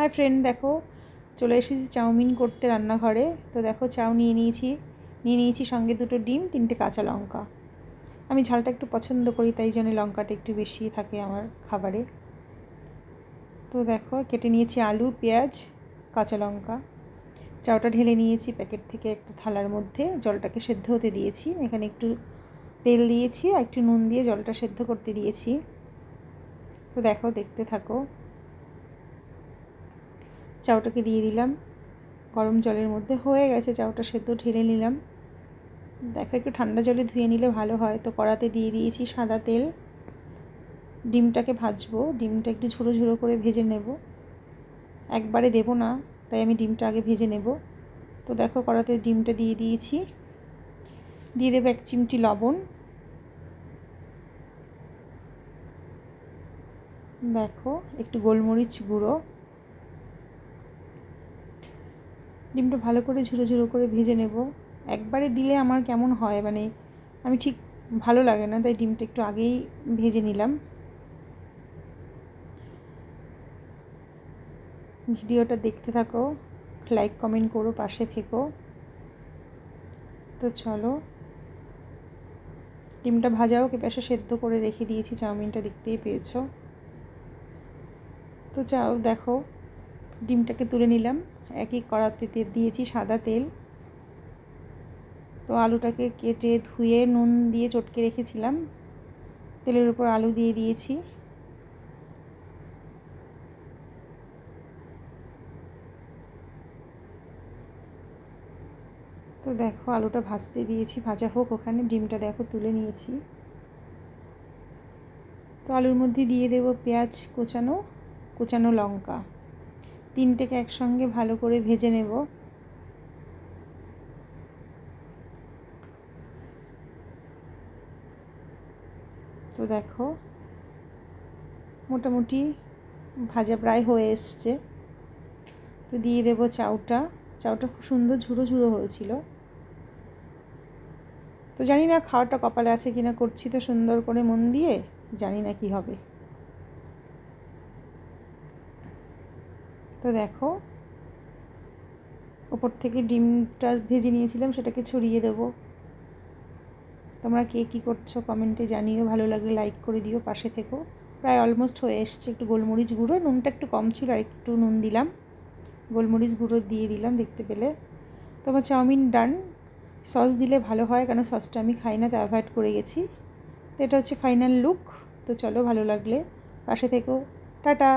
Hi friend, দেখো, চলে এসেছি চাউমিন করতে রান্নাঘরে। তো দেখো, চাউ নিয়ে নিয়েছি। নিয়ে নিয়েছি সঙ্গে দুটো ডিম, তিনটে কাঁচা লঙ্কা। আমি ঝালটা একটু পছন্দ করি, তাই জন্য লঙ্কাটা একটু বেশি থাকে আমার খাবারে। তো দেখো, কেটে নিয়েছি আলু, পেঁয়াজ, কাঁচা লঙ্কা। চাউটা ঢেলে নিয়েছি প্যাকেট থেকে একটা থালার মধ্যে। জলটাকে সেদ্ধ হতে দিয়েছি। এখানে একটু তেল দিয়েছি আর একটু নুন দিয়ে জলটা সেদ্ধ করতে দিয়েছি। তো দেখো, দেখতে থাকো। চাউটাকে দিয়ে দিলাম। গরম জলের মধ্যে হয়ে গেছে, চাউটা সেদ্ধ ঢেলে নিলাম। দেখো, একটু ঠান্ডা জলে ধুয়ে নিলে ভালো হয়। তো কড়াতে দিয়ে দিয়েছি সাদা তেল। ডিমটাকে ভাজবো। ডিমটা একটু ঝুড়ো ঝুড়ো করে ভেজে নেব। একবারে দেব না, তাই আমি ডিমটা আগে ভেজে নেব। তো দেখো, কড়াতে ডিমটা দিয়ে দিয়েছি। দিয়ে দেবো এক চিমটি লবণ। দেখো, একটু গোলমরিচ গুঁড়ো। ডিমটা ভালো করে ঝুরো ঝুরো করে ভেজে নেব। একবারে দিলে আমার কেমন হয়? মানে আমি ঠিক ভালো লাগে না, তাই ডিমটা একটু আগেই ভেজে নিলাম। ভিডিওটা দেখতে থাকো, লাইক, কমেন্ট করো, পাশে থেকো। তো চলো, ডিমটা ভাজাও কে পাশে সেদ্ধ করে রেখে দিয়েছি, চাউমিনটা দেখতেই পেয়েছ। তো চাও, দেখো, ডিমটাকে তুলে নিলাম। একই কড়াতে দিয়েছি সাদা তেল। তো আলুটাকে কেটে ধুয়ে নুন দিয়ে চটকে রেখেছিলাম। তেলের উপর আলু দিয়ে দিয়েছি। তো দেখো আলুটা ভাজতে দিয়েছি, ভাজা হোক ওখানে, ডিমটা দেখো তুলে নিয়েছি। তো আলুর মধ্যে দিয়ে দেব পেঁয়াজ কোচানো কোচানো লঙ্কা। তিনটেকে একসঙ্গে ভালো করে ভেজে নেব। তো দেখো, মোটামুটি ভাজা প্রায় হয়ে এসছে। তো দিয়ে দেব চাউটা। চাউটা খুব সুন্দর ঝুড়ো ঝুড়ো হয়েছিল। তো জানি না খাওয়াটা কপালে আছে কিনা, করছি তো সুন্দর করে মন দিয়ে, জানি না কি হবে। তো দেখো ওপর থেকে ডিমটা ভেজে নিয়েছিলাম, সেটাকে ছড়িয়ে দেবো। তোমরা কে কী করছ কমেন্টে জানিও, ভালো লাগলে লাইক করে দিও, পাশে থেকো। প্রায় অলমোস্ট হয়ে এসছে একটু গোলমরিচ গুঁড়ো, নুনটা একটু কম ছিল, আর একটু নুন দিলাম। গোলমরিচ গুঁড়ো দিয়ে দিলাম দেখতে পেলে। তোমার চাউমিন ডান, সস দিলে ভালো হয় কেন সসটা আমি খাই না, তো অ্যাভয়েড করে গেছি। তো এটা হচ্ছে ফাইনাল লুক, তো চলো ভালো লাগলে। পাশে থেকো, টাটা!